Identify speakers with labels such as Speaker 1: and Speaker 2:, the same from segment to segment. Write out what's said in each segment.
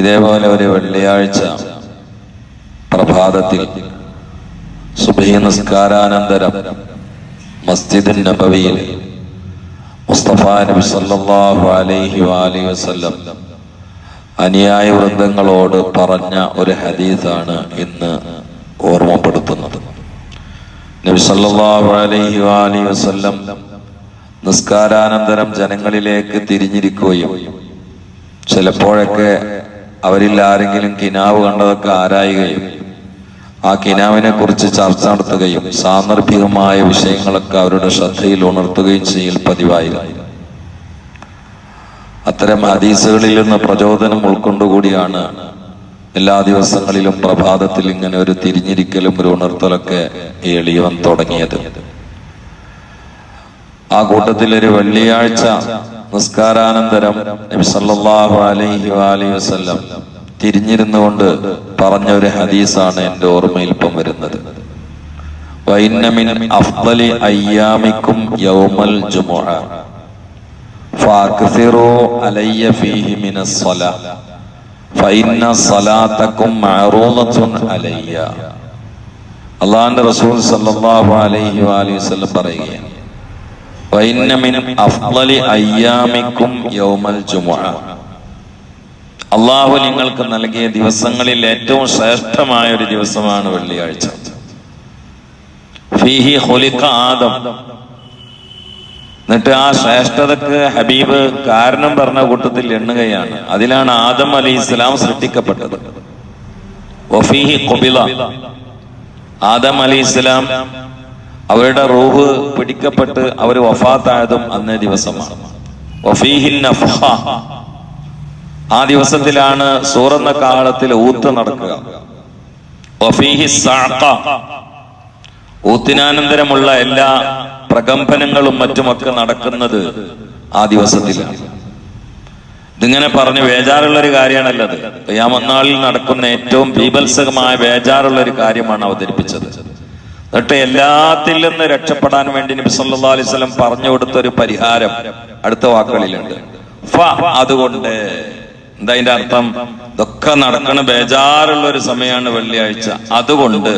Speaker 1: ഇതേപോലെ ഒരു വെള്ളിയാഴ്ച പ്രഭാതത്തിൽ സുബഹി നിസ്കാരാനന്തരം മസ്ജിദ് നബവിയിൽ മുസ്തഫ നബി സല്ലല്ലാഹു അലൈഹി വാലി വസല്ലം അനുയായ വൃന്ദങ്ങളോട് പറഞ്ഞ ഒരു ഹദീസാണ് ഇന്ന് ഓർമ്മപ്പെടുത്തുന്നത്. നബി സല്ലല്ലാഹു അലൈഹി വാലി വസല്ലം നിസ്കാരാനന്തരം ജനങ്ങളിലേക്ക് തിരിഞ്ഞിരിക്കുകയും ചിലപ്പോഴൊക്കെ അവരിൽ ആരെങ്കിലും കിനാവ് കണ്ടതൊക്കെ ആരായുകയും ആ കിനാവിനെ കുറിച്ച് ചർച്ച നടത്തുകയും സാന്ദർഭികമായ വിഷയങ്ങളൊക്കെ അവരുടെ ശ്രദ്ധയിൽ ഉണർത്തുകയും ചെയ്യൽ പതിവായിരുന്നു. അത്തരം ഹദീസുകളിൽ നിന്ന് പ്രചോദനം ഉൾക്കൊണ്ടുകൂടിയാണ് എല്ലാ ദിവസങ്ങളിലും പ്രഭാതത്തിൽ ഇങ്ങനെ ഒരു തിരിഞ്ഞിരിക്കലും ഒരു ഉണർത്തലൊക്കെ എളിയവൻ തുടങ്ങിയത്. ആ കൂട്ടത്തിൽ ഒരു വെള്ളിയാഴ്ച നിസ്കാരാനന്തരം നബി സല്ലല്ലാഹു അലൈഹി വാലൈഹി വസല്ലം തിരിഞ്ഞിരുന്നുകൊണ്ട് പറഞ്ഞ ഒരു ഹദീസാണ് എന്റെ ഓർമ്മയിൽ ഇപ്പം വരുന്നത്. അഫ്ദലി യൗമൽ അലയ്യ ഫീഹി മിന അലയ്യ. റസൂൽ സല്ലല്ലാഹു അലൈഹി പറയുകയാണ് വൈന്ന മിൻ അഫ്ളലി അയ്യാമിക്കും യൗമൽ ജുമുഅ അള്ളാഹു നിങ്ങൾക്ക് നൽകിയ ദിവസങ്ങളിൽ ഏറ്റവും ശ്രേഷ്ഠമായ ഒരു ദിവസമാണ് വെള്ളിയാഴ്ച. എന്നിട്ട് ആ ശ്രേഷ്ഠതക്ക് ഹബീബ് കാരണം പറഞ്ഞ കൂട്ടത്തിൽ എണ്ണുകയാണ്. അതിലാണ് ആദം അലി ഇസ്ലാം സൃഷ്ടിക്കപ്പെട്ടത്. ആദം അലി ഇസ്ലാം അവരുടെ റൂഹ് പിടിക്കപ്പെട്ട് അവർ വഫാത്തായതും അന്നേ ദിവസമാണ്. ആ ദിവസത്തിലാണ് സൂറന്ന കാലത്തിൽ ഊത്ത് നടക്കുക. ഊത്തിനാനന്തരമുള്ള എല്ലാ പ്രകമ്പനങ്ങളും മറ്റുമൊക്കെ നടക്കുന്നത് ആ ദിവസത്തിലാണ്. ഇതിങ്ങനെ പറഞ്ഞ് വേജാറുള്ള ഒരു കാര്യമാണല്ലത്. യാമന്നാളിൽ നടക്കുന്ന ഏറ്റവും ബീഭത്സകമായ വേജാറുള്ള ഒരു കാര്യമാണ് അവതരിപ്പിച്ചത്. എന്നിട്ട് എല്ലാത്തിൽ നിന്ന് രക്ഷപ്പെടാൻ വേണ്ടി നബി സല്ലാ അലൈഹി പറഞ്ഞു കൊടുത്ത ഒരു പരിഹാരം അടുത്ത വാക്കുകളിലുണ്ട്. അതുകൊണ്ട്. എന്താ അതിന്റെ അർത്ഥം? ഇതൊക്കെ നടക്കണ ബേജാറുള്ള ഒരു സമയമാണ് വെള്ളിയാഴ്ച. അതുകൊണ്ട്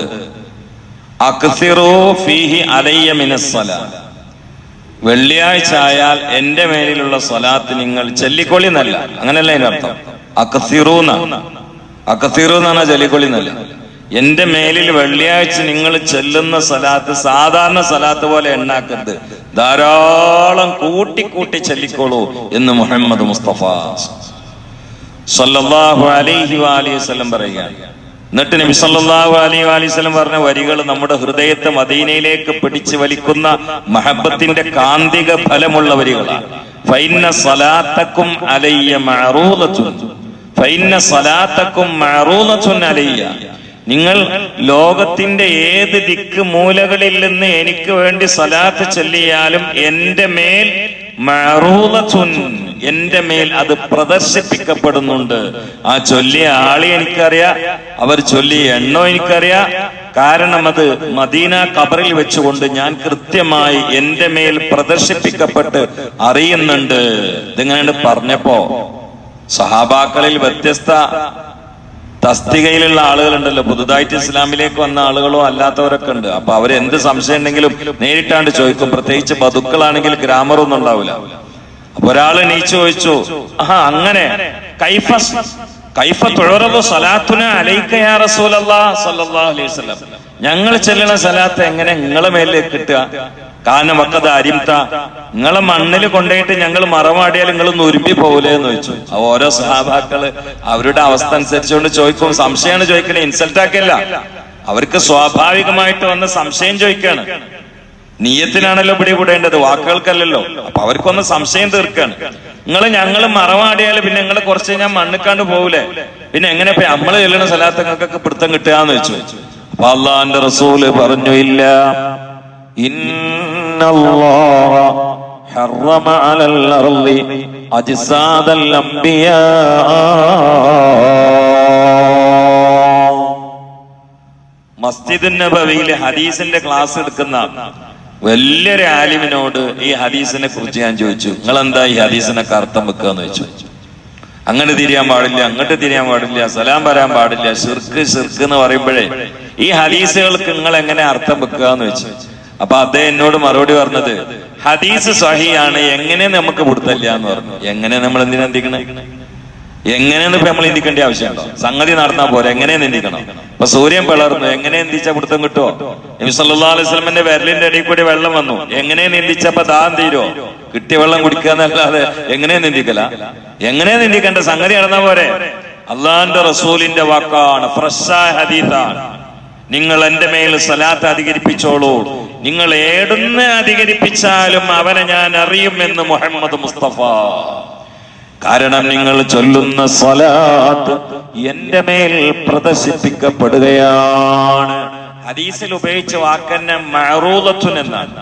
Speaker 1: വെള്ളിയാഴ്ച ആയാൽ എന്റെ മേലിലുള്ള സ്വലാത്ത് നിങ്ങൾ ചെല്ലിക്കൊള്ളി എന്നല്ല അങ്ങനല്ല അതിന്റെ അർത്ഥം? അക്കസിറൂന്ന അക്കസിറു എന്നാണ് ചെല്ലിക്കൊള്ളി എന്നല്ല എന്റെ മേലിൽ വെള്ളിയാഴ്ച നിങ്ങൾ ചെല്ലുന്ന സ്ഥലത്ത് സാധാരണ സ്ഥലത്ത് പോലെ എണ്ണാക്കരുത്. ധാരാളം കൂട്ടി കൂട്ടി ചെല്ലിക്കോളൂ എന്ന് മുഹമ്മദ് മുസ്തഫ. സല്ലല്ലാഹു അലൈഹി വാലി വസ്ലം പറയുകയാണ്. എന്നിട്ട് നബി സല്ലല്ലാഹു അലൈഹി വാലി പറഞ്ഞ വരികൾ നമ്മുടെ ഹൃദയത്തെ മദീനയിലേക്ക് പിടിച്ചു വലിക്കുന്ന മഹബത്തിന്റെ കാന്തിക ഫലമുള്ള വരികളാണ്. ഫൈന്ന സലാത്തക്കും അലയ്യ ഫൈന്ന സലാത്തക്കും മഅറൂദത്തുൻ അലയ്യ. നിങ്ങൾ ലോകത്തിന്റെ ഏത് ദിക്ക് മൂലകളിൽ നിന്ന് എനിക്ക് വേണ്ടി സലാത്ത് ചൊല്ലിയാലും എന്റെ മേൽ എന്റെ മേൽ അത് പ്രദർശിപ്പിക്കപ്പെടുന്നുണ്ട്. ആ ചൊല്ലിയ ആളെ എനിക്കറിയാം അവർ ചൊല്ലിയ എണ്ണോ എനിക്കറിയാം. കാരണം അത് മദീന കബറിൽ വെച്ചുകൊണ്ട് ഞാൻ കൃത്യമായി എന്റെ മേൽ പ്രദർശിപ്പിക്കപ്പെട്ട് അറിയുന്നുണ്ട്. ഇതിങ്ങനെ പറഞ്ഞപ്പോ? സഹാബാക്കളിൽ വ്യത്യസ്ത തസ്തികയിലുള്ള ആളുകളുണ്ടല്ലോ. പുതുതായിട്ട് ഇസ്ലാമിലേക്ക് വന്ന ആളുകളോ അല്ലാത്തവരൊക്കെ ഉണ്ട്. അപ്പൊ അവരെന്ത് സംശയം ഉണ്ടെങ്കിലും നേരിട്ടാണ്ട് ചോദിക്കും. പ്രത്യേകിച്ച് ബതുക്കളാണെങ്കിൽ ഗ്രാമറൊന്നും ഉണ്ടാവില്ല. അപ്പൊ ഒരാൾ നീച്ചു ചോദിച്ചു ആ അങ്ങനെ. കൈഫസ് കൈഫ സലാത്തുന അലൈഹി വസല്ലം. ഞങ്ങൾ ചെല്ലണ സലാത്ത് എങ്ങനെ നിങ്ങളെ മേലിലേക്ക് കിട്ടുക? കാരണം വക്കത് അരിംത. നിങ്ങളെ മണ്ണിൽ കൊണ്ടുപോയിട്ട് ഞങ്ങൾ മറമാടിയാൽ നിങ്ങൾ നുരുമ്പി പോകൂലേ എന്ന് ചോദിച്ചു ഓരോ സഹാബാക്കൾ അവരുടെ അവസ്ഥ അനുസരിച്ചുകൊണ്ട് ചോദിക്കും. സംശയമാണ് ചോദിക്കണേ ഇൻസൾട്ട് ആക്കല്ല. അവർക്ക് സ്വാഭാവികമായിട്ട് വന്ന സംശയം ചോദിക്കാണ്. നീയത്തിനാണല്ലോ പിടികൂടേണ്ടത് വാക്കുകൾക്കല്ലല്ലോ. അപ്പൊ അവർക്കൊന്ന് സംശയം തീർക്കാണ്. നിങ്ങൾ ഞങ്ങൾ മറവാടിയാൽ പിന്നെ നിങ്ങൾ കുറച്ച് ഞാൻ മണ്ണിക്കാണ്ട് പോകൂലേ പിന്നെ എങ്ങനെ നമ്മൾ ചെല്ലുന്ന സ്ഥലത്ത് നിങ്ങൾക്കൊക്കെ പിടുത്തം കിട്ടുക എന്ന് വെച്ചു അപ്പൊ അള്ളാന്റെ റസൂൽ പറഞ്ഞു ഇല്ല. ഇന്നല്ലാഹ حرم على الأرض أجساد الأنبياء മസ്ജിദ് നബവിയിലെ ഹദീസിന്റെ ക്ലാസ് എടുക്കുന്ന വലിയൊരു ആലിമിനോട് ഈ ഹദീസിനെ കുറിച്ച് ഞാൻ ചോദിച്ചു നിങ്ങൾ എന്താ ഈ ഹദീസിനൊക്കെ അർത്ഥം വെക്കുക എന്ന് ചോദിച്ചു അങ്ങനെ തിരിയാൻ പാടില്ല അങ്ങോട്ട് തിരിയാൻ പാടില്ല സലാം വരാൻ പാടില്ല ഷിർക്ക് ഷിർക്ക് എന്ന് പറയുമ്പോഴേ ഈ ഹദീസുകൾക്ക് നിങ്ങൾ എങ്ങനെ അർത്ഥം വെക്കുക എന്ന് വെച്ചു അപ്പൊ അദ്ദേഹം എന്നോട് മറുപടി പറഞ്ഞത് ഹദീസ് സഹിയാണ് എങ്ങനെ നമുക്ക് കൊടുത്തല്ല എന്ന് പറഞ്ഞു. എങ്ങനെ നമ്മൾ എന്തിനാ എന്തിക്കണേ? എങ്ങനെയെന്ന് ഇപ്പൊ നമ്മൾ എന്തിക്കേണ്ട ആവശ്യമുണ്ടോ? സംഗതി നടന്നാ പോരെ എങ്ങനെ എന്തിക്കണം ഇപ്പൊ സൂര്യൻ പിളർന്നു എങ്ങനെ എന്തിച്ച പിടുത്തം കിട്ടുമോ നബി സല്ലാ അലൈഹി സ്വലമിന്റെ വിരലിന്റെ അടിയിൽ കൂടി വെള്ളം വന്നു. എങ്ങനെ നിന്ദിച്ചപ്പോ ദാഹം തീരുമോ കിട്ടിയ വെള്ളം കുടിക്കുക എന്നല്ലാതെ എങ്ങനെ നിന്ദിക്കല എങ്ങനെ നിന്ദിക്കേണ്ട സംഗതി നടന്നാ പോരെ. അള്ളാന്റെ റസൂലിന്റെ വാക്കാണ് ഫ്രഷായ ഹദീത്താണ് നിങ്ങൾ എന്റെ മേൽ സലാത്ത് അധികരിപ്പിച്ചോളൂ. നിങ്ങൾ ഏടുന്ന് അധികരിപ്പിച്ചാലും അവനെ ഞാൻ അറിയുമെന്ന് മുഹമ്മദ് മുസ്തഫ. കാരണം നിങ്ങൾ ചൊല്ലുന്ന സ്വലാത്ത് എന്റെ മേൽ പ്രദർശിപ്പിക്കപ്പെടുകയാണ്. ഹദീസിൽ ഉപയോഗിച്ച വാക്കന്നെ മറൂലത്തുൻ എന്നാണ്.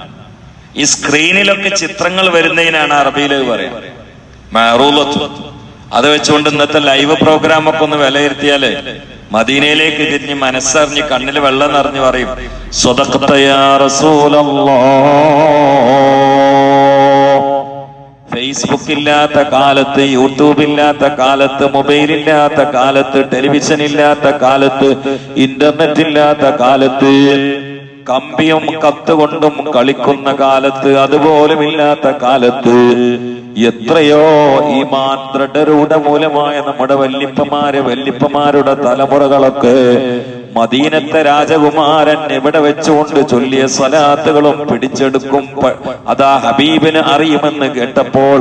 Speaker 1: ഈ സ്ക്രീനിലൊക്കെ ചിത്രങ്ങൾ വരുന്നതിനാണ് അറബിയിൽ പറയുന്നത് മറൂലത്തു അത് വെച്ചുകൊണ്ട് ഇന്നത്തെ ലൈവ് പ്രോഗ്രാം ഒക്കെ ഒന്ന് വിലയിരുത്തിയാലേ മദീനയിലേക്ക് തിരിഞ്ഞ് മനസ്സറിഞ്ഞ് കണ്ണിൽ വെള്ളം നിറഞ്ഞു പറയും ഫേസ്ബുക്ക് ഇല്ലാത്ത കാലത്ത് യൂട്യൂബ് ഇല്ലാത്ത കാലത്ത് മൊബൈൽ ഇല്ലാത്ത കാലത്ത് ടെലിവിഷൻ ഇല്ലാത്ത കാലത്ത് ഇന്റർനെറ്റ് ഇല്ലാത്ത കാലത്ത് കമ്പിയും കത്തുകൊണ്ടും കളിക്കുന്ന കാലത്ത് അതുപോലുമില്ലാത്ത കാലത്ത് എത്രയോ ഈ ദൃഢരൂഢ മൂലമായ നമ്മുടെ വല്യപ്പമാര് വല്യപ്പമാരുടെ തലമുറകളൊക്കെ മദീനത്തെ രാജകുമാരൻ എവിടെ വെച്ചുകൊണ്ട് ചൊല്ലിയ സ്വലാത്തുകളും പിടിച്ചെടുക്കും. അതാ ഹബീബിന് അറിയുമെന്ന് കേട്ടപ്പോൾ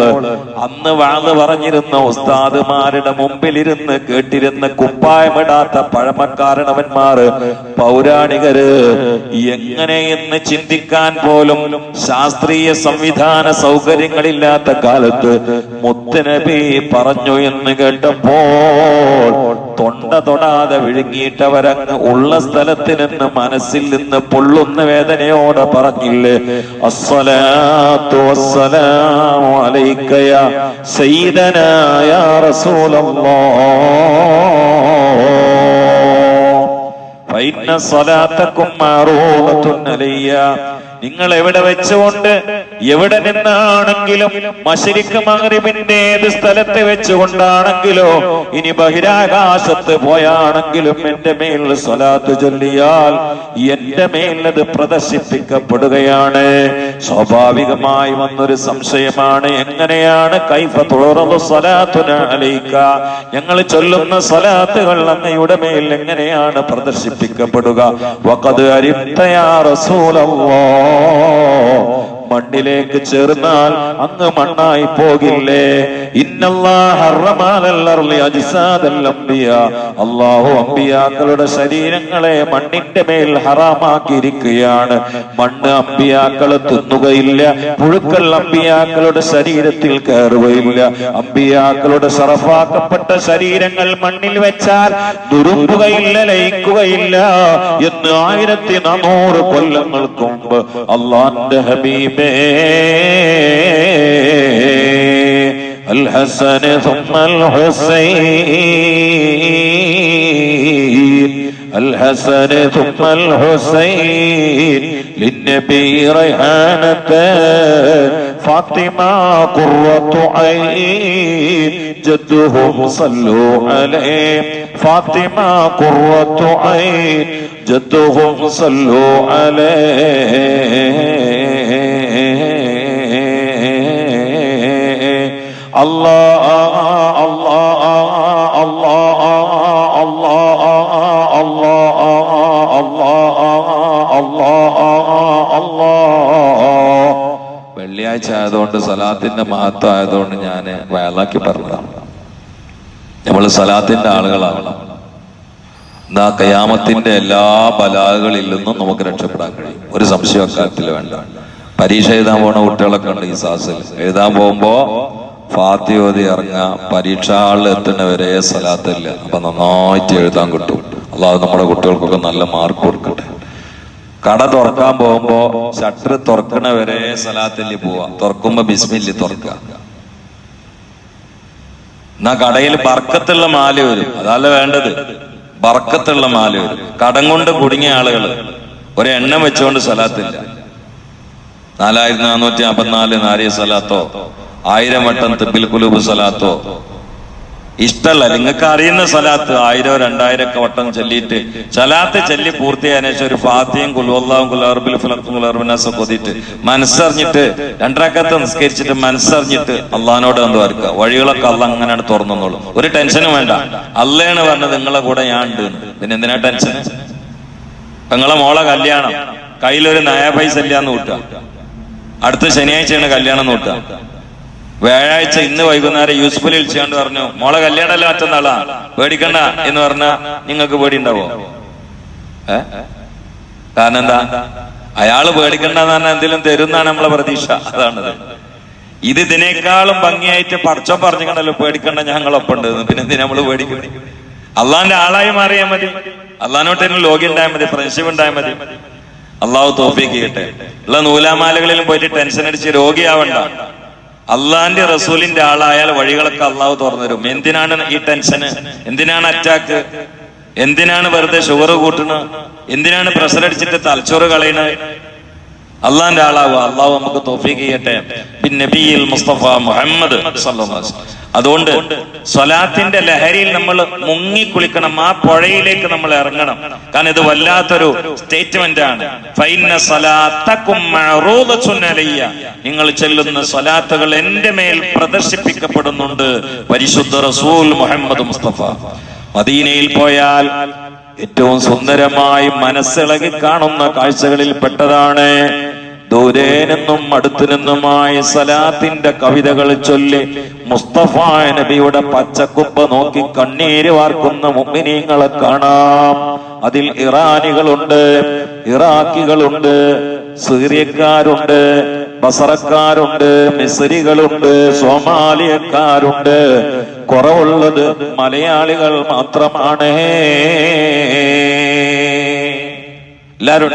Speaker 1: അന്ന് വാൾ പറഞ്ഞിരുന്ന ഉസ്താദുമാരുടെ മുമ്പിലിരുന്ന് കേട്ടിരുന്ന കുപ്പായമിടാത്ത പഴമക്കാരണവന്മാർ പൗരാണികര് എങ്ങനെയെന്ന് ചിന്തിക്കാൻ പോലും ശാസ്ത്രീയ സംവിധാന സൗകര്യങ്ങളില്ലാത്ത കാലത്ത് മുത്തനബി പറഞ്ഞു എന്ന് കേട്ടപ്പോൾ തൊണ്ട തൊടാതെ വിഴുങ്ങിയിട്ടവരങ്ങ് ഉള്ള സ്ഥലത്ത് നിന്ന് മനസ്സിൽ നിന്ന് പൊള്ളുന്ന വേദനയോടെ പറഞ്ഞില്ലേ അസ്സലാത്തു റസൂലല്ലാഹ് ഫൈന നിങ്ങൾ എവിടെ വെച്ചുകൊണ്ട് എവിടെ നിന്നാണെങ്കിലും മശരിക്ക് മകരിബിന്റെ ഏത് സ്ഥലത്ത് വെച്ചുകൊണ്ടാണെങ്കിലോ ഇനി ബഹിരാകാശത്ത് പോയാണെങ്കിലും എന്റെ മേൽ സ്വലാത്ത് ചൊല്ലിയാൽ എന്റെ മേൽ അത് പ്രദർശിപ്പിക്കപ്പെടുകയാണ്. സ്വാഭാവികമായി വന്നൊരു സംശയമാണ് എങ്ങനെയാണ് കൈഫ തുറന്നു സ്വലാത്തുന അലയിക്ക ഞങ്ങൾ ചൊല്ലുന്ന സ്വലാത്തുകൾ അങ്ങയുടെ മേൽ എങ്ങനെയാണ് പ്രദർശിപ്പിക്കപ്പെടുക? വക്കത് അരിത്തയാ റസൂലല്ലാഹ് Oh. മണ്ണിലേക്ക് ചേർന്നാൽ അങ്ങ് മണ്ണായി പോകില്ലേ? അള്ളാഹു അമ്പിയാക്കളുടെ ശരീരങ്ങളെ മണ്ണിന്റെ മേൽ ഹറാമാക്കിയിരിക്കുകയാണ്. മണ്ണ് അമ്പിയാക്കൾ തിന്നുകയില്ല പുഴുക്കൾ അമ്പിയാക്കളുടെ ശരീരത്തിൽ കയറുകയില്ല. അമ്പിയാക്കളുടെ സറഫാക്കപ്പെട്ട ശരീരങ്ങൾ മണ്ണിൽ വെച്ചാൽ ദുരുമ്പുകയില്ല ലയിക്കുകയില്ല എന്ന് ആയിരത്തി നാനൂറ് കൊല്ലങ്ങൾക്ക് മുമ്പ് അള്ളാന്റെ ഹബീബേ الحسن ثم الحسين. الحسن ثم الحسين للنبي ريحانة فاطمة قرة عين جدهم صلوا عليه. فاطمة قرة عين جدهم صلوا عليه. അല്ലാ അല്ലാ അല്ലാ അല്ലാ അല്ലാ അല്ലാ അല്ലാ അല്ലാ ആയതുകൊണ്ട് സലാത്തിന്റെ മഹത്വം ആയതുകൊണ്ട് ഞാൻ വയലാക്കി പറഞ്ഞതാണ് നമ്മൾ സലാത്തിന്റെ ആളുകളാണ്. എന്നാ കയാമത്തിന്റെ എല്ലാ ബലാകളിൽ നിന്നും നമുക്ക് രക്ഷപ്പെടാൻ കഴിയും. ഒരു സംശയം അക്കാര്യത്തിൽ വേണ്ട. പരീക്ഷ എഴുതാൻ പോണ കുട്ടികളൊക്കെ ഉണ്ട് ഈ സാസിൽ എഴുതാൻ പോകുമ്പോ ഫാത്തിയോതി ഇറങ്ങുക. പരീക്ഷാ ഹാളിൽ എത്തുന്നവരെ സ്ഥലത്തില്ല അപ്പൊ നന്നായിട്ട് എഴുതാൻ കിട്ടും. അല്ലാതെ നമ്മുടെ കുട്ടികൾക്കൊക്കെ നല്ല മാർക്ക് കൊടുക്കട്ടെ. കട തുറക്കാൻ പോകുമ്പോ ഷട്ടർ തുറക്കണവരെ സ്ഥലത്തിൽ പോവാ. തുറക്കുമ്പോ ബിസ്മില്ലി തുറക്കുക. എന്നാ കടയിൽ ബർക്കത്തുള്ള മാല വരും. അതല്ല വേണ്ടത്? ബർക്കത്തുള്ള മാല വരും. കടം കൊണ്ട് കുടുങ്ങിയ ആളുകൾ ഒരു എണ്ണം വെച്ചുകൊണ്ട് സ്ഥലത്തില്ല നാലായിരത്തി നാനൂറ്റി അമ്പത്തിനാല് നാരി സ്ഥലത്തോ ആയിരം വട്ടം തിബിൽ കുലൂബ് സലാത്തോ. ഇഷ്ടമല്ല നിങ്ങൾക്ക് അറിയുന്ന സ്ഥലത്ത് ആയിരോ രണ്ടായിരം ഒക്കെ വട്ടം ചൊല്ലിയിട്ട് സ്ഥലത്ത് ചൊല്ലി പൂർത്തിയായ ശേഷം ഒരു ഫാത്തിയും കുലുവല്ലാവും കുലർബിൽ ഫലത്തും കുലർബിനാസും കൊതിയിട്ട് മനസ്സറിഞ്ഞിട്ട് രണ്ടരക്കത്ത് നിസ്കരിച്ചിട്ട് മനസ്സറിഞ്ഞിട്ട് അള്ളഹാനോട് എന്ത് വരക്കുക? വഴികളൊക്കെ അള്ള അങ്ങനെയാണ് തുറന്നോളൂ ഒരു ടെൻഷനും വേണ്ട. അള്ളയാണ് പറഞ്ഞത് നിങ്ങളെ കൂടെ ഞാൻ ഉണ്ട്. പിന്നെ എന്തിനാ ടെൻഷൻ? നിങ്ങളെ മോളെ കല്യാണം. കയ്യിലൊരു നയ പൈസ ഇല്ലാന്ന് കൂട്ടുക. അടുത്ത ശനിയാഴ്ചയാണ് കല്യാണം നോട്ട വ്യാഴാഴ്ച ഇന്ന് വൈകുന്നേരം യൂസ്ഫുൽ വിളിച്ചുകൊണ്ട് പറഞ്ഞു മോളെ കല്യാണമല്ല മറ്റന്നാളാ? പേടിക്കണ്ട എന്ന് പറഞ്ഞാ നിങ്ങൾക്ക് പേടി ഉണ്ടാവോ ഏ? കാരണം എന്താ? അയാൾ പേടിക്കണ്ടെന്ന് പറഞ്ഞാൽ എന്തെങ്കിലും തരുന്നാണ് നമ്മളെ പ്രതീക്ഷ. അതാണത്. ഇത് ഇതിനേക്കാളും ഭംഗിയായിട്ട് പടച്ചോ പറഞ്ഞിട്ടുണ്ടല്ലോ പേടിക്കണ്ട ഞങ്ങളൊപ്പം ഉണ്ട് പിന്നെ എന്തിനാ നമ്മൾ പേടിക്കണം അള്ളാന്റെ ആളായി മാറിയാൽ മതി. അള്ളാനോട്ട് ലോകി ഉണ്ടായാൽ മതി ഫ്രണ്ട്ഷിപ്പ് ഉണ്ടായാൽ മതി. അള്ളാഹു തോഫിക്ക് ചെയ്യട്ടെ. ഉള്ള നൂലാമാലകളിലും പോയിട്ട് ടെൻഷൻ അടിച്ച് രോഗിയാവണ്ട. അള്ളാന്റെ റസൂലിന്റെ ആളായാൽ വഴികളൊക്കെ അള്ളാഹു തുറന്നുതരും. എന്തിനാണ് ഈ ടെൻഷന്? എന്തിനാണ് അറ്റാക്ക്? എന്തിനാണ് വെറുതെ ഷുഗർ കൂട്ടുന്നത് എന്തിനാണ് പ്രഷർ അടിച്ചിട്ട് തലച്ചോറ് കളയണത് അള്ളാന്റെ ആളാവുക. അള്ളാഹു നമുക്ക് തോഫീക്ക് ചെയ്യട്ടെ. പിന്നെ മുസ്തഫ മുഹമ്മദ് സല്ലല്ലാഹു അലൈഹി വസല്ലം. അതുകൊണ്ട് സ്വലാത്തിന്റെ ലഹരിയിൽ നമ്മൾ മുങ്ങി കുളിക്കണം ആ പുഴയിലേക്ക് നമ്മൾ ഇറങ്ങണം. കാരണം ഇത് വല്ലാത്തൊരു സ്റ്റേറ്റ്മെന്റ് ആണ്. നിങ്ങൾ ചെല്ലുന്ന സ്വലാത്തുകൾ എന്റെ മേൽ പ്രദർശിപ്പിക്കപ്പെടുന്നുണ്ട്. പരിശുദ്ധ റസൂൽ മുഹമ്മദ് മുസ്തഫ. മദീനയിൽ പോയാൽ ഏറ്റവും സുന്ദരമായി മനസ്സിളകി കാണുന്ന കാഴ്ചകളിൽ പെട്ടതാണ് ദൂരെ നിന്നും അടുത്തു നിന്നുമായി സലാത്തിന്റെ കവിതകൾ ചൊല്ലി മുസ്തഫ നബിയുടെ പച്ചക്കുപ്പ നോക്കി കണ്ണീര് വാർക്കുന്ന മുമ്മിനീങ്ങളെ കാണാം. അതിൽ ഇറാനികളുണ്ട് ഇറാഖികളുണ്ട് സീറിയക്കാരുണ്ട് ബസറക്കാരുണ്ട് മിസരികളുണ്ട് സോമാലിയക്കാരുണ്ട്. കുറവുള്ളത് മലയാളികൾ മാത്രമാണ്. എല്ലാരും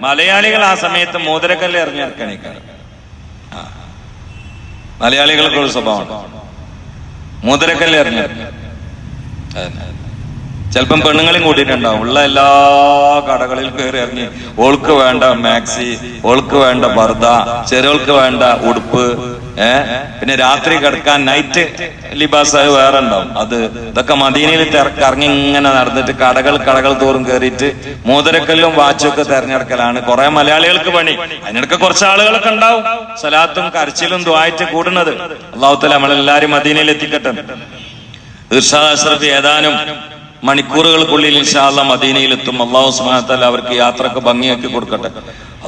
Speaker 1: മലയാളികൾ ആ സമയത്ത് മോതിരക്കല്ല് എറിഞ്ഞിറക്കണേക്കാണ് മലയാളികൾക്ക് ഒരു സ്വഭാവമാണ് മോതിരക്കല്ല് എറിഞ്ഞിറങ്ങി ചിലപ്പം പെണ്ണുങ്ങളെയും കൂട്ടിയിട്ടുണ്ടാവും ഉള്ള എല്ലാ കടകളിലും കയറി ഇറങ്ങി ഓൾക്ക് വേണ്ട മാക്സി ഓൾക്ക് വേണ്ട പർദ്ദ ചെറിയോൾക്ക് വേണ്ട ഉടുപ്പ് ഏഹ് പിന്നെ രാത്രി കിടക്കാൻ നൈറ്റ് ലിബാസ് വേറെ ഉണ്ടാവും. അത് ഇതൊക്കെ മദീനയിൽ ഇറങ്ങി ഇങ്ങനെ നടന്നിട്ട് കടകൾ കടകൾ തോറും കയറിയിട്ട് മോതിരക്കല്ലും വാച്ചും ഒക്കെ തെരഞ്ഞെടുക്കലാണ്. കുറെ മലയാളികൾക്ക് പണി. അതിനിടക്ക് കുറച്ച് ആളുകളൊക്കെ ഉണ്ടാവും. സലാത്തും കരച്ചിലും ദ്വായിട്ട് കൂടുന്നത്. അള്ളാഹുത്തല നമ്മളെല്ലാരും മദീനയിൽ എത്തിക്കട്ടെ. ഇർഷാദ് അഷ്റഫ് ഏതാനും മണിക്കൂറുകൾക്കുള്ളിൽ ഇൻഷാല്ല മദീനയിലെത്തും. അള്ളാഹു സുബാനത്താൽ അവർക്ക് യാത്രയ്ക്ക് ഭംഗിയാക്കി കൊടുക്കട്ടെ.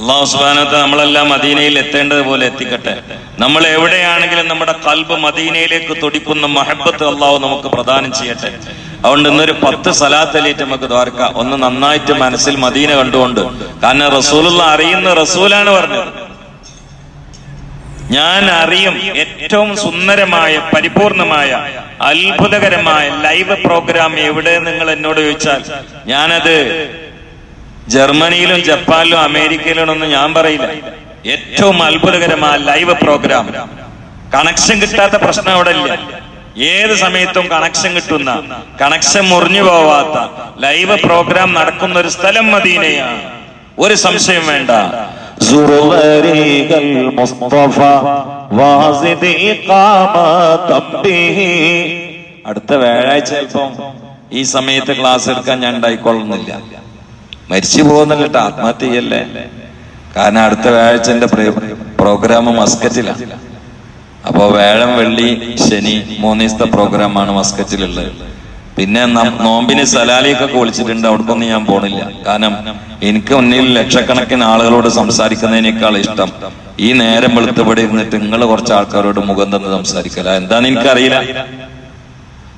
Speaker 1: അള്ളാഹു സുബാനത്ത നമ്മളെല്ലാം മദീനയിൽ എത്തേണ്ടതുപോലെ എത്തിക്കട്ടെ. നമ്മൾ എവിടെയാണെങ്കിലും നമ്മുടെ കൽബ് മദീനയിലേക്ക് തുടിക്കുന്ന മഹബത്ത് അള്ളാഹു നമുക്ക് പ്രദാനം ചെയ്യട്ടെ. അതുകൊണ്ട് ഇന്നൊരു പത്ത് സലാത്തലേറ്റ് നമുക്ക് ദ്വാരക്കാം. ഒന്ന് നന്നായിട്ട് മനസ്സിൽ മദീന കണ്ടുകൊണ്ട്. കാരണം റസൂലുള്ള അറിയുന്ന റസൂലാണ് പറഞ്ഞത്. ഞാൻ അറിയും ഏറ്റവും സുന്ദരമായ പരിപൂർണമായ അത്ഭുതകരമായ ലൈവ് പ്രോഗ്രാം എവിടെ നിങ്ങൾ എന്നോട് ചോദിച്ചാൽ ഞാനത് ജർമ്മനിയിലും ജപ്പാനിലും അമേരിക്കയിലും ഒന്നും ഞാൻ പറയില്ല. ഏറ്റവും അത്ഭുതകരമായ ലൈവ് പ്രോഗ്രാം. കണക്ഷൻ കിട്ടാത്ത പ്രശ്നം അവിടെ ഇല്ല. ഏത് സമയത്തും കണക്ഷൻ കിട്ടുന്ന കണക്ഷൻ മുറിഞ്ഞു പോവാത്ത ലൈവ് പ്രോഗ്രാം നടക്കുന്ന ഒരു സ്ഥലം മദീനയാണ്. ഒരു സംശയം വേണ്ട.
Speaker 2: സുറുവരികൾ മുസ്തഫ വാസിദി കാമ തബ്ബിഹി
Speaker 1: അടുത്ത വ്യാഴാഴ്ച ചിലപ്പം ഈ സമയത്ത് ക്ലാസ് എടുക്കാൻ ഞാൻ ഉണ്ടായിക്കൊള്ളുന്നില്ല. മരിച്ചു പോകുന്നില്ല കേട്ടോ ആത്മഹത്യ ചെയ്യല്ലേ കാരണം അടുത്ത വ്യാഴാഴ്ച എന്റെ പ്രോഗ്രാം മസ്കറ്റിലാണ് അപ്പോൾ വേഴം വെള്ളി ശനി മൂന്ന് ദിവസത്തെ പ്രോഗ്രാമാണ് മസ്കറ്റിലുള്ളത്. പിന്നെ നോമ്പിന് സലാലിയൊക്കെ വിളിച്ചിട്ടുണ്ട് അവിടേക്കൊന്നും ഞാൻ പോണില്ല. കാരണം എനിക്ക് മുന്നിൽ ലക്ഷക്കണക്കിന് ആളുകളോട് സംസാരിക്കുന്നതിനേക്കാൾ ഇഷ്ടം ഈ നേരം വെളുത്തപടി ഇരുന്നിട്ട് നിങ്ങൾ കുറച്ച് ആൾക്കാരോട് മുഖം തന്ന് സംസാരിക്കല. എന്താന്ന് എനിക്കറിയില്ല.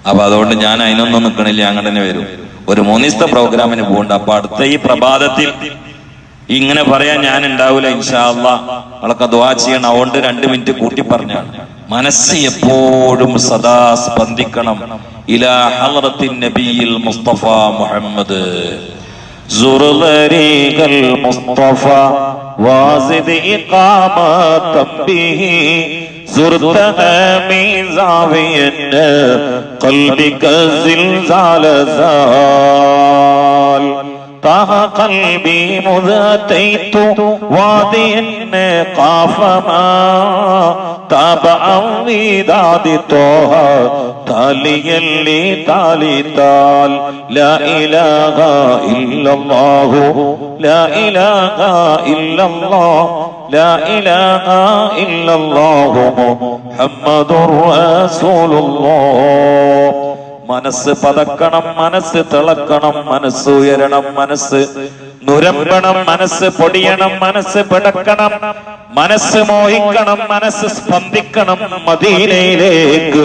Speaker 1: അപ്പൊ അതുകൊണ്ട് ഞാൻ അതിനൊന്നും നിൽക്കണില്ല അങ്ങനെ തന്നെ വരും. ഒരു മൂന്നിസ്ത പ്രോഗ്രാമിന് പോകണ്ട. അപ്പൊ അടുത്ത ഈ പ്രഭാതത്തിൽ ഇങ്ങനെ പറയാൻ ഞാൻ ഉണ്ടാവില്ല ഇൻഷാള്ള അവളൊക്കെ ദ്വാ ചെയ്യണം. അതുകൊണ്ട് രണ്ട് മിനിറ്റ് കൂട്ടി പറഞ്ഞാണ്. മനസ്സ് എപ്പോഴും സദാ സ്പന്ദിക്കണം ഇലാ ഹളറത്തിൻ നബിയിൽ മുസ്തഫ മുഹമ്മദ്
Speaker 2: زرغريق المصطفى وازد إقامة به زرتها من زاوية قلبك زلزال زال طه قلبي مذ أتيت واديا قاف ما تابعا وداد طه تاليا لتالي تال لا إله إلا الله لا إله إلا الله لا إله إلا الله محمد رسول الله മനസ്സ് പതക്കണം മനസ്സ് തിളക്കണം മനസ്സ് ഉയരണം മനസ്സ് നുരമ്പണം മനസ്സ് പൊടിയണം മനസ്സ് പിടക്കണം മനസ്സ് മോഹിക്കണം മനസ്സ് സ്പന്ദിക്കണം മദീനയിലേക്ക്.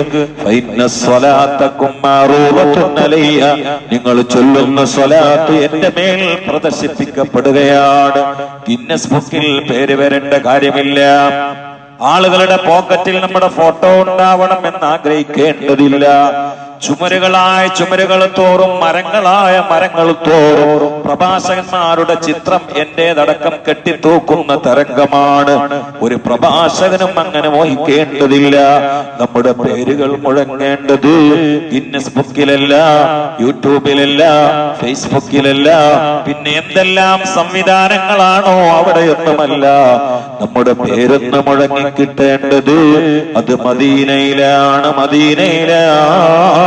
Speaker 2: നിങ്ങൾ ചൊല്ലുന്ന സ്വലാത്ത് എന്റെ മേൽ പ്രദർശിപ്പിക്കപ്പെടുകയാണ്. ഗിന്നസ് ബുക്കിൽ പേര് വരേണ്ട കാര്യമില്ല. ആളുകളുടെ പോക്കറ്റിൽ നമ്മുടെ ഫോട്ടോ ഉണ്ടാവണം എന്ന് ആഗ്രഹിക്കേണ്ടതില്ല. ചുമരുകളായ ചുമരുകൾ തോറും മരങ്ങളായ മരങ്ങൾ തോറും പ്രഭാഷകന്മാരുടെ ചിത്രം എന്റേതടക്കം കെട്ടിത്തൂക്കുന്ന തരംഗമാണ്. ഒരു പ്രഭാഷകനും അങ്ങനെ മോഹിക്കേണ്ടതില്ല. നമ്മുടെ പേരുകൾ മുഴങ്ങേണ്ടത് ഗിന്നസ് ബുക്കിലല്ല യൂട്യൂബിലല്ല ഫേസ്ബുക്കിലല്ല. പിന്നെ എന്തെല്ലാം സംവിധാനങ്ങളാണോ അവിടെയൊന്നുമല്ല നമ്മുടെ പേരൊന്ന് മുഴങ്ങി കിട്ടേണ്ടത് അത് മദീനയിലാണ് മദീനയിലാണ്.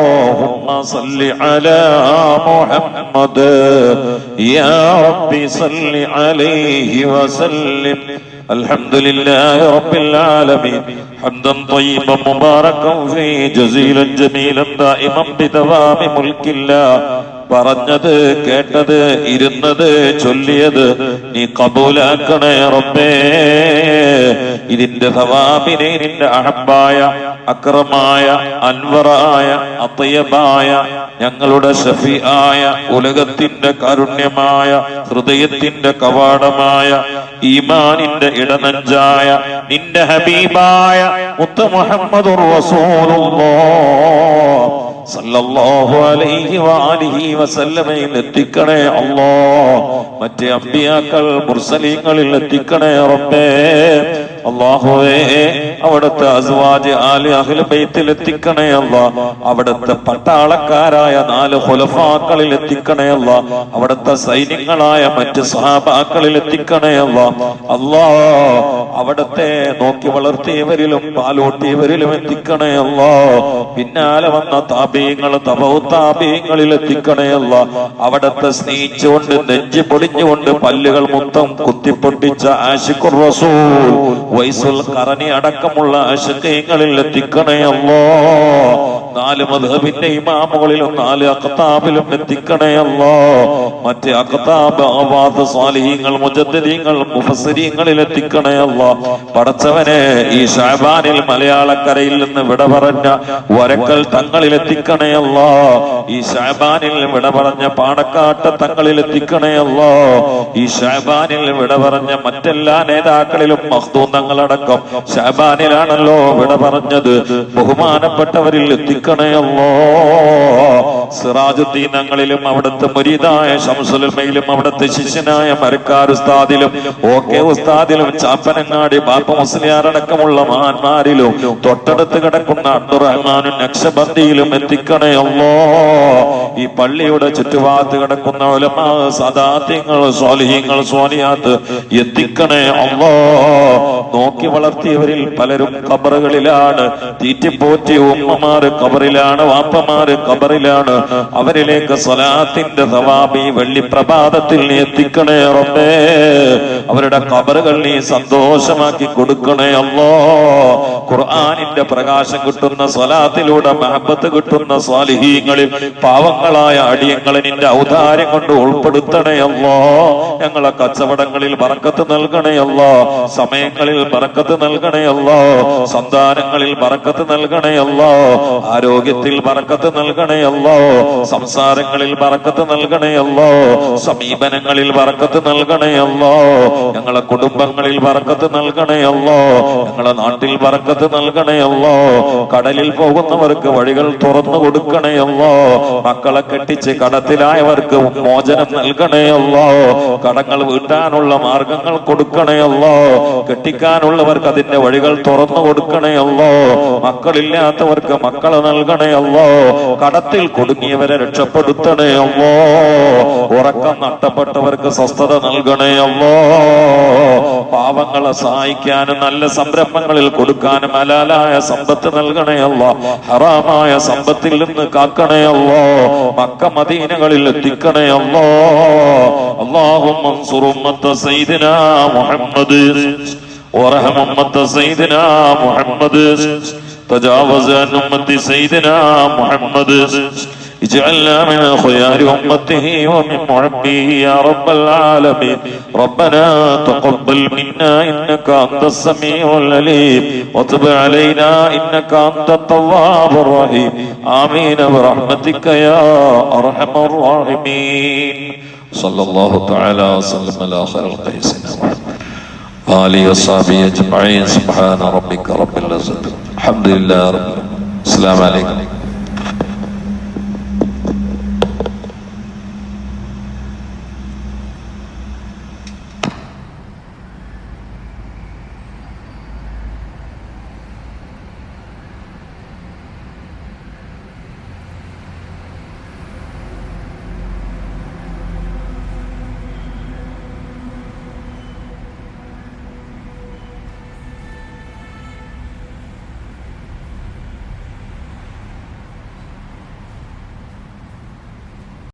Speaker 2: اللهم صل على محمد يا رب صل عليه وسلم الحمد لله رب العالمين حمدا طيبا مباركا فيه جزيلا جميلا دائما بدوام ملك الله പറഞ്ഞത് കേട്ടത് ഇരുന്നത് ചൊല്ലിയത് നീ കബൂലാക്കണേ റബ്ബേ. ഇതിന്റെ സവാബിനെ നിന്റെ അഹബായ അക്രമായ അൻവറായ അത്തയബായ ഞങ്ങളുടെ ഷഫിയായ ഉലകത്തിന്റെ കാരുണ്യമായ ഹൃദയത്തിന്റെ കവാടമായ ഈമാനിന്റെ ഇടനഞ്ചായ നിന്റെ ഹബീബായ മുത്ത മുഹമ്മദ് സല്ലല്ലാഹു അലൈഹി എത്തിക്കണേ അല്ലാ മറ്റേ അമ്പിയാക്കൾ മുർസലീങ്ങളിൽ എത്തിക്കണേ റബ്ബേ. അള്ളാഹുവേ അവിടുത്തെ അസ്വാജ് ആലി അഖില ബൈത്തിൽ എത്തിക്കണേ അല്ല അവിടുത്തെ പട്ടാളക്കാരായ നാല് ഹുലഫാക്കളിൽ എത്തിക്കണേ അല്ല അവിടുത്തെ സൈന്യങ്ങളായ മറ്റ് സഹാബാക്കളിൽ എത്തിക്കണേ അല്ല അല്ലാ അവിടത്തെ നോക്കി വളർത്തിയവരിലും പാലൂട്ടിയവരിലും എത്തിക്കണേ അല്ല പിന്നാലെ വന്ന താപീയങ്ങൾ തപൗത്താപീയങ്ങളിൽ എത്തിക്കണേ അല്ല അവിടത്തെ സ്നേഹിച്ചുകൊണ്ട് നെഞ്ച് പൊടിഞ്ഞുകൊണ്ട് പല്ലുകൾ മൊത്തം കുത്തിപ്പൊട്ടിച്ച ആശിഖുർ റസൂൽ. വൈസുൽ കറനി അടക്കമുള്ള ആശക്കയങ്ങളിൽ എത്തിക്കണേ അല്ലോ. നാല് മധുബിന്റെ ഇമാമുകളിലും നാല് അക്താബിലും എത്തിക്കണേ അല്ലോ. മറ്റേ അഖത്താബ് അവാദ് സ്വാലിഹീങ്ങൾ മുജദ്ദീങ്ങൾ മുഫസ്സിരീങ്ങളിൽ എത്തിക്കണേ അല്ലോ. പടച്ചവനെ ഈ ഷാബാനിൽ മലയാളക്കരയിൽ നിന്ന് വിട പറഞ്ഞ വരക്കൽ തങ്ങളിൽ എത്തിക്കണേ അല്ലോ. ഈ ഷാബാനിൽ വിട പറഞ്ഞ പാണക്കാട്ട തങ്ങളിൽ എത്തിക്കണേ അല്ലോ. ഈ ഷാബാനിൽ വിട പറഞ്ഞ മറ്റെല്ലാ നേതാക്കളിലും മഹ്ദൂന്നങ്ങളടക്കം ഷാബാനിലാണല്ലോ വിട പറഞ്ഞത്. ബഹുമാനപ്പെട്ടവരിൽ എത്തിക്കണേ അല്ലോ. സിറാജുദ്ദീൻ ഞങ്ങളിലും അവിടുത്തെ മുരീതായ ശംസുലുമയിലും അവിടുത്തെ ശിഷ്യനായ മരക്കാർ ഉസ്താദിലും ഓക്കെ ഉസ്താദിലും ചാപ്പനങ്ങാടി ബാപ്പ മുസ്ലിയാരടക്കമുള്ള മഹാന്മാരിലും തൊട്ടടുത്ത് കിടക്കുന്ന അബ്ദുറഹ്മാനും നക്ഷബന്ദിയിലും എത്തിക്കണേ അല്ലോ ഈ പള്ളിയുടെ ചുറ്റുഭാഗത്ത് കിടക്കുന്ന സദാത്യങ്ങൾ സ്വാലിഹ്യങ്ങൾ സ്വാലിയാത്ത് എത്തിക്കണേ അല്ലോ നോക്കി വളർത്തിയവരിൽ പലരും കബറുകളിലാണ് തീറ്റിപ്പോറ്റി ഉമ്മമാര് കബറിലാണ് വാപ്പമാര് കബറിലാണ് അവരിലേക്ക് സ്വലാത്തിന്റെ സവാബി വെള്ളി പ്രഭാതത്തിൽ എത്തിക്കണേ റബ്ബേ. അവരുടെ കബറുകൾ നീ സന്തോഷമാക്കി കൊടുക്കണേ അല്ലോ. ഖുർആാനിന്റെ പ്രകാശം കിട്ടുന്ന സ്വലാത്തിലൂടെ മഹബത്ത് കിട്ടുന്ന സ്വാലിഹീങ്ങളിൽ പാവങ്ങളായ അടിയങ്ങളെ നിന്റെ ഔദാര്യം കൊണ്ട് ഉൾപ്പെടുത്തണേ അല്ലോ. ഞങ്ങളെ കച്ചവടങ്ങളിൽ പറക്കത്ത് നൽകണേ അല്ലോ. സമയങ്ങളിൽ പറക്കത്ത് നൽകണേ അല്ലോ. സന്താനങ്ങളിൽ പറക്കത്ത് നൽകണേ അല്ലോ. ആരോഗ്യത്തിൽ പറക്കത്ത് നൽകണേ അല്ലോ. സംസാരങ്ങളിൽ പറക്കത്ത് നൽകണയല്ലോ സമീപനങ്ങളിൽ പറക്കത്ത് നൽകണയല്ലോ ഞങ്ങളെ കുടുംബങ്ങളിൽ പറക്കത്ത് നൽകണയല്ലോ ഞങ്ങളെ നാട്ടിൽ പറക്കത്ത് നൽകണയല്ലോ കടലിൽ പോകുന്നവർക്ക് വഴികൾ തുറന്നു കൊടുക്കണയല്ലോ മക്കളെ കെട്ടിച്ച് കടത്തിലായവർക്ക് മോചനം നൽകണയല്ലോ കടങ്ങൾ വീട്ടാനുള്ള മാർഗങ്ങൾ കൊടുക്കണയല്ലോ കെട്ടിക്കാനുള്ളവർക്ക് അതിന്റെ വഴികൾ തുറന്നു കൊടുക്കണയല്ലോ മക്കളില്ലാത്തവർക്ക് മക്കളെ നൽകണയല്ലോ കടത്തിൽ കടത്തിൽ കുടുങ്ങിയവരെ രക്ഷപ്പെടുത്തണേ അല്ലോ ഉറക്കം നഷ്ടപ്പെട്ടവർക്ക് സ്വസ്ഥത നൽകണേ അല്ലോ പാവങ്ങളെ സഹായിക്കാനും നല്ല സംരംഭങ്ങളിൽ കൊടുക്കാനും ഹലാലായ സമ്പത്ത് നൽകണേ അല്ലോ ഹറാമായ സമ്പത്തിൽ നിന്ന് കാക്കണേ അല്ലോ മക്ക മദീനകളിൽ എത്തിക്കണേ അല്ലോ അള്ളാഹും സൈദിന മുഹമ്മദ് ورحم أمة سيدنا محمد تجاوز عن أمة سيدنا محمد اجعلنا من خيار أمته ومن محبه يا رب العالمين ربنا تقبل منا إنك أنت السميع العليم وتب علينا إنك أنت التواب الرحيم آمين برحمتك يا أرحم الراحمين صلى الله تعالى وسلم على خير القيسين آله وصحبه أجمعين سبحان ربك رب العزة الحمد لله رب العالمين السلام عليكم